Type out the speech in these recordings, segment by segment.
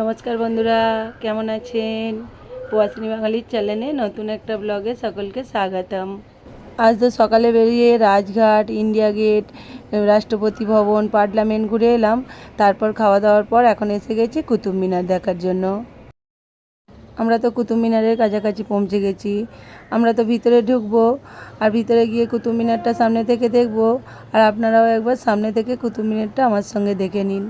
নমস্কার বন্ধুরা, কেমন আছেন? প্রবাসিনী বাঙালির চ্যানেলে নতুন একটা ব্লগে সকলকে স্বাগতম। আজ তো সকালে বেরিয়ে রাজঘাট, ইন্ডিয়া গেট, রাষ্ট্রপতি ভবন, পার্লামেন্ট ঘুরে এলাম। তারপর খাওয়া দাওয়ার পর এখন এসে গেছি কুতুব মিনার দেখার জন্য। আমরা তো কুতুব মিনারের কাছাকাছি পৌঁছে গেছি। আমরা তো ভিতরে ঢুকবো আর ভিতরে গিয়ে কুতুব মিনারটা সামনে থেকে দেখব। আর আপনারাও একবার সামনে থেকে কুতুব মিনারটা আমার সঙ্গে দেখে নিন।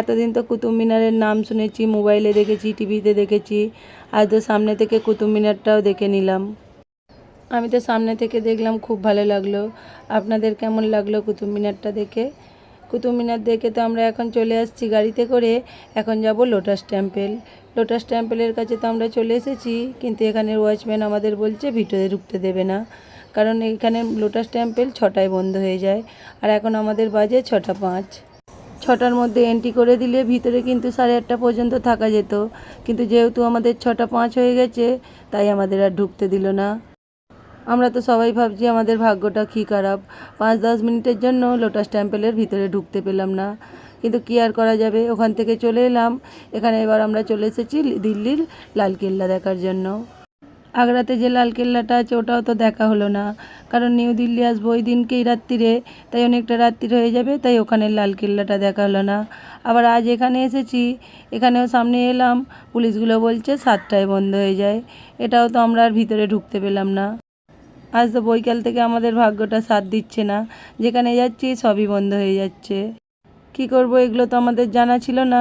এতদিন তো কুতুব মিনারের নাম শুনেছি, মোবাইলে দেখেছি, টিভিতে দেখেছি, আজ তো সামনে থেকে কুতুব মিনারটাও দেখে নিলাম। আমি তো সামনে থেকে দেখলাম, খুব ভালো লাগল। আপনাদের কেমন লাগল কুতুব মিনারটা দেখে? কুতুব মিনার দেখে তো আমরা এখন চলে আসছি গাড়িতে করে, এখন যাব লোটাস টেম্পেল লোটাস টেম্পেলের কাছে তো আমরা চলে এসেছি, কিন্তু এখানের ওয়াচম্যান আমাদের বলছে, ভিতরে ঢুকতে দেবে না। কারণ এখানে লোটাস টেম্পেল ছটায় বন্ধ হয়ে যায়, আর এখন আমাদের বাজে ছটা পাঁচ। ছটার মধ্যে এন্ট্রি করে দিলে ভিতরে কিন্তু সাড়ে আটটা পর্যন্ত থাকা যেত। কিন্তু যেহেতু আমাদের ছটা পাঁচ হয়ে গেছে, তাই আমাদের আর ঢুকতে দিল না। আমরা তো সবাই ভাবছি আমাদের ভাগ্যটা কী খারাপ। পাঁচ দশ মিনিটের জন্য লোটাস টেম্পেলের ভিতরে ঢুকতে পেলাম না। কিন্তু কী আর করা যাবে? ওখান থেকে চলে এলাম। এখানে এবার আমরা চলে এসেছি দিল্লির লালকেল্লা দেখার জন্য। আগ্রাতে যে লালকেল্লাটা আছে, ওটাও তো দেখা হলো না। কারণ নিউ দিল্লি আসব ওই দিনকেই রাত্রিরে, তাই অনেকটা রাত্রি হয়ে যাবে, তাই ওখানে লালকেল্লাটা দেখা হলো না। আবার আজ এখানে এসেছি, এখানেও সামনে এলাম, পুলিশগুলো বলছে সাতটায় বন্ধ হয়ে যায়। এটাও তো আমরা আর ভিতরে ঢুকতে পেলাম না। আজ তো বৈকাল থেকে আমাদের ভাগ্যটা সাথ দিচ্ছে না, যেখানে যাচ্ছি সবই বন্ধ হয়ে যাচ্ছে। কী করব? এগুলো তো আমাদের জানা ছিল না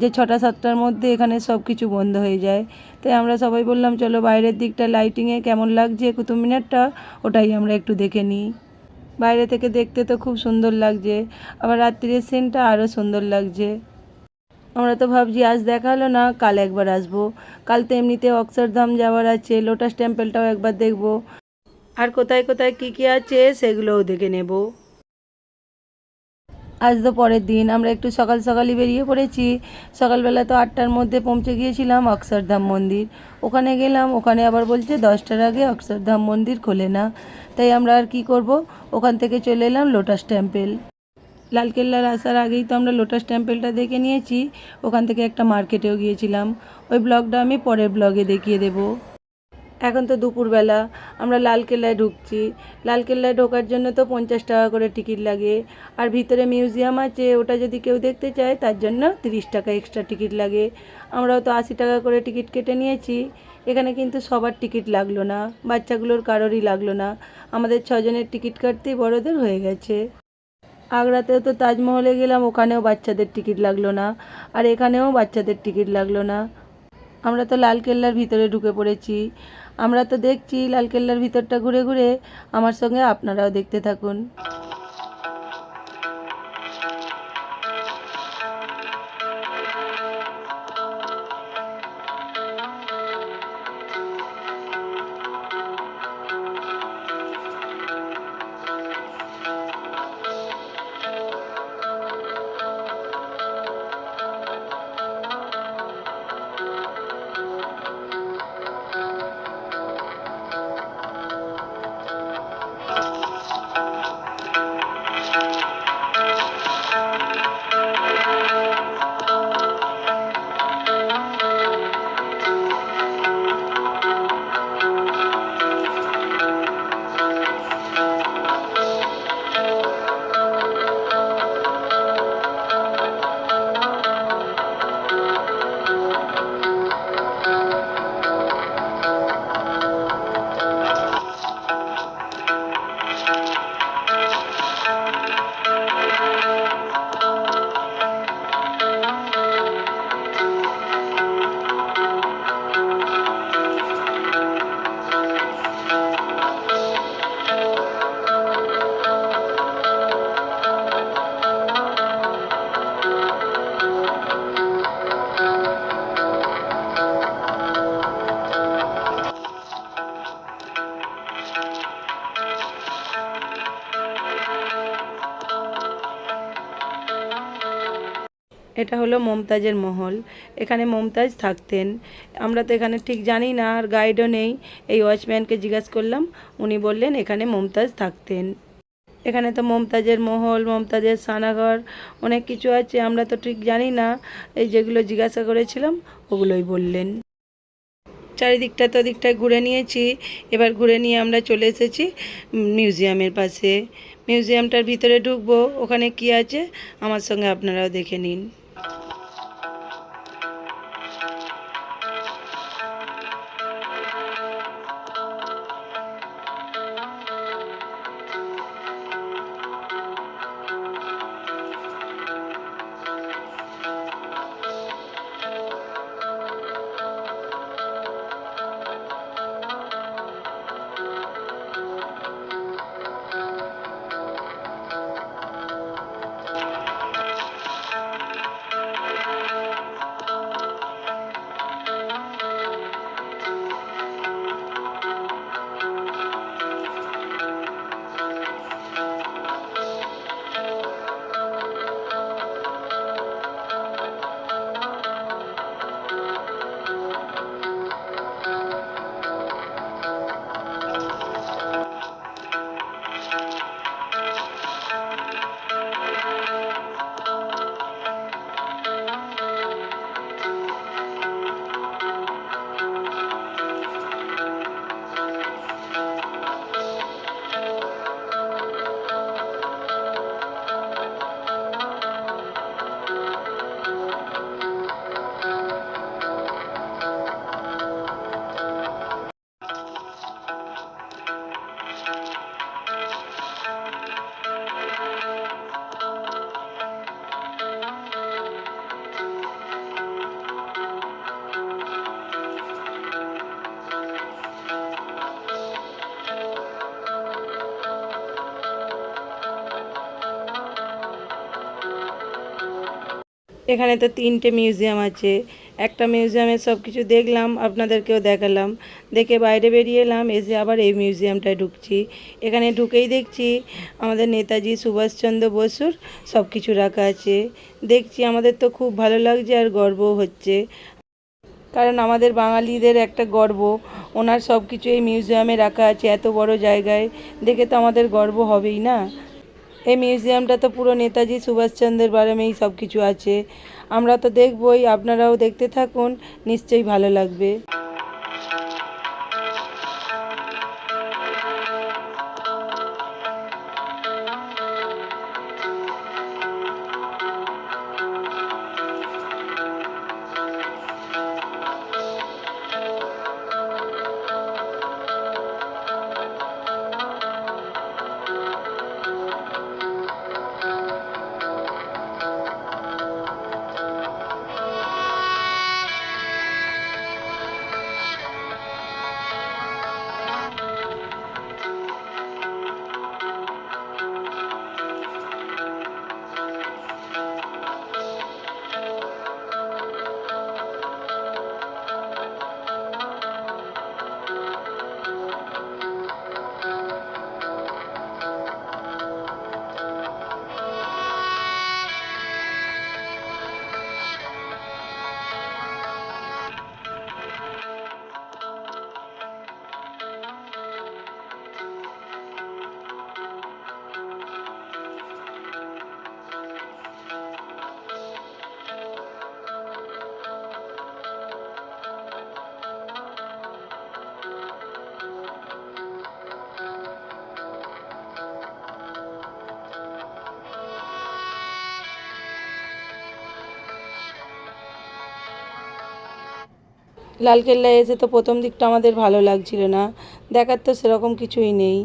যে ছটা, সাতটার মধ্যে এখানে সব কিছু বন্ধ হয়ে যায়। তাই আমরা সবাই বললাম, চলো বাইরের দিকটা লাইটিংয়ে কেমন লাগছে কুতুব মিনারটা ওটাই আমরা একটু দেখে নিই। বাইরে থেকে দেখতে তো খুব সুন্দর লাগছে, আবার রাত্রির সিনটা আরও সুন্দর লাগছে। আমরা তো ভাবছি, আজ দেখা হলো না, কাল একবার আসব। কাল তো এমনিতে অক্ষরধাম যাওয়ার আছে লোটাস টেম্পলটাও একবার দেখব। আর কোথায় কোথায় কী কী আছে, সেগুলোও দেখে নেব। আজ তো পরের দিন। আমরা একটু সকাল সকালই বেরিয়ে পড়েছি। সকালবেলা তো আটটার মধ্যে পৌঁছে গিয়েছিলাম অক্ষরধাম মন্দির। ওখানে গেলাম, ওখানে আবার বলছে দশটার আগে অক্ষরধাম মন্দির খোলে না। তাই আমরা আর কি করব? ওখান থেকে চলে এলাম লোটাস টেম্পেল। লালকেল্লার আসার আগেই তো আমরা লোটাস টেম্পেলটা দেখে নিয়েছি। ওখান থেকে একটা মার্কেটেও গিয়েছিলাম। ওই ব্লগটা আমি পরের ব্লগে দেখিয়ে দেবো। এখন তো দুপুরবেলা, আমরা লালকেল্লায় ঢুকছি। লালকেল্লায় ঢোকার জন্য তো পঞ্চাশ টাকা করে টিকিট লাগে। আর ভিতরে মিউজিয়াম আছে, ওটা যদি কেউ দেখতে চায়, তার জন্য তিরিশ টাকা এক্সট্রা টিকিট লাগে। আমরাও তো আশি টাকা করে টিকিট কেটে নিয়েছি। এখানে কিন্তু সবার টিকিট লাগল না, বাচ্চাগুলোর কারোরই লাগল না। আমাদের ছজনের টিকিট কাটতেই বড়দের হয়ে গেছে। আগ্রাতেও তো তাজমহলে গেলাম, ওখানেও বাচ্চাদের টিকিট লাগল না, আর এখানেও বাচ্চাদের টিকিট লাগল না। আমরা তো লালকেল্লার ভিতরে ঢুকে পড়েছি। আমরা তো দেখছি লালকেল্লার ভিতরটা ঘুরে ঘুরে আমার সঙ্গে আপনারাও দেখতে থাকুন। এটা হলো মমতাজের মহল। এখানে মমতাজ থাকতেন। আমরা তো এখানে ঠিক জানি না, আর গাইডও নেই। এই ওয়াচম্যানকে জিজ্ঞাসা করলাম, উনি বললেন, এখানে মমতাজ থাকতেন। এখানে তো মমতাজের মহল, মমতাজের সানাঘর, অনেক কিছু আছে। আমরা তো ঠিক জানি না, এই যেগুলো জিজ্ঞাসা করেছিলাম, ওগুলোই বললেন। চারিদিকটা তো দিকটায় ঘুরে নিয়েছি। এবার ঘুরে নিয়ে আমরা চলে এসেছি মিউজিয়ামের পাশে। মিউজিয়ামটার ভিতরে ঢুকবো। ওখানে কি আছে? আমার সঙ্গে আপনারাও দেখে নিন। এখানে তো তিনটে মিউজিয়াম আছে। একটা মিউজিয়ামে সব কিছু দেখলাম, আপনাদেরকেও দেখালাম। দেখে বাইরে বেরিয়ে এলাম, এসে আবার এই মিউজিয়ামটায় ঢুকছি। এখানে ঢুকেই দেখছি আমাদের নেতাজি সুভাষচন্দ্র বসুর সব কিছু রাখা আছে। দেখছি আমাদের তো খুব ভালো লাগছে আর গর্বও হচ্ছে। কারণ আমাদের বাঙালিদের একটা গর্ব, ওনার সব কিছু এই মিউজিয়ামে রাখা আছে এত বড় জায়গায়। দেখে তো আমাদের গর্ব হবেই না? এই মিউজিয়ামটা তো পুরো নেতাজি সুভাষচন্দ্রের বারেমেই সব কিছু আছে। আমরা তো দেখবই, আপনারাও দেখতে থাকুন, নিশ্চয়ই ভালো লাগবে। লালকেল্লায় এসে তো প্রথম দিকটা আমাদের ভালো লাগছিল না। দেখার তো সেরকম কিছুই নেই।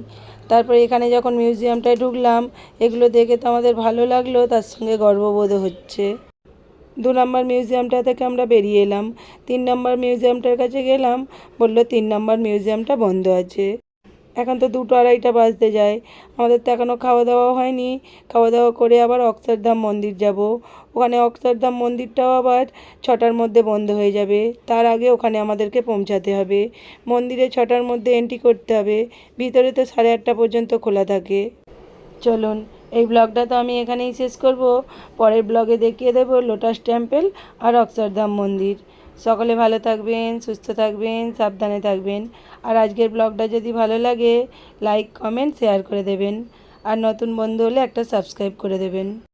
তারপরে এখানে যখন মিউজিয়ামটায় ঢুকলাম, এগুলো দেখে তো আমাদের ভালো লাগল, তার সঙ্গে গর্ববোধ হচ্ছে। দু নম্বর মিউজিয়ামটা থেকে আমরা বেরিয়ে এলাম। তিন নম্বর মিউজিয়ামটার কাছে গেলাম, বলল তিন নম্বর মিউজিয়ামটা বন্ধ আছে। এখন তো দুটো আড়াইটা বাজতে যায়। আমাদের তো এখনও খাওয়া দাওয়া হয়নি। খাওয়া দাওয়া করে আবার অক্ষরধাম মন্দির যাব। ওখানে অক্ষরধাম মন্দিরটাও আবার ছটার মধ্যে বন্ধ হয়ে যাবে। তার আগে ওখানে আমাদেরকে পৌঁছাতে হবে। মন্দিরে ছটার মধ্যে এন্ট্রি করতে হবে। ভিতরে তো সাড়ে আটটা পর্যন্ত খোলা থাকে। চলুন, এই ব্লগটা তো আমি এখানেই শেষ করব। পরের ব্লগে দেখিয়ে দেবো লোটাস টেম্পল আর অক্ষরধাম মন্দির। সকলে ভালো থাকবেন, সুস্থ থাকবেন, সাবধানে থাকবেন। আর আজকের ব্লগটা যদি ভালো লাগে লাইক কমেন্ট শেয়ার করে দেবেন। আর নতুন বন্ধু হলে একটা সাবস্ক্রাইব করে দেবেন।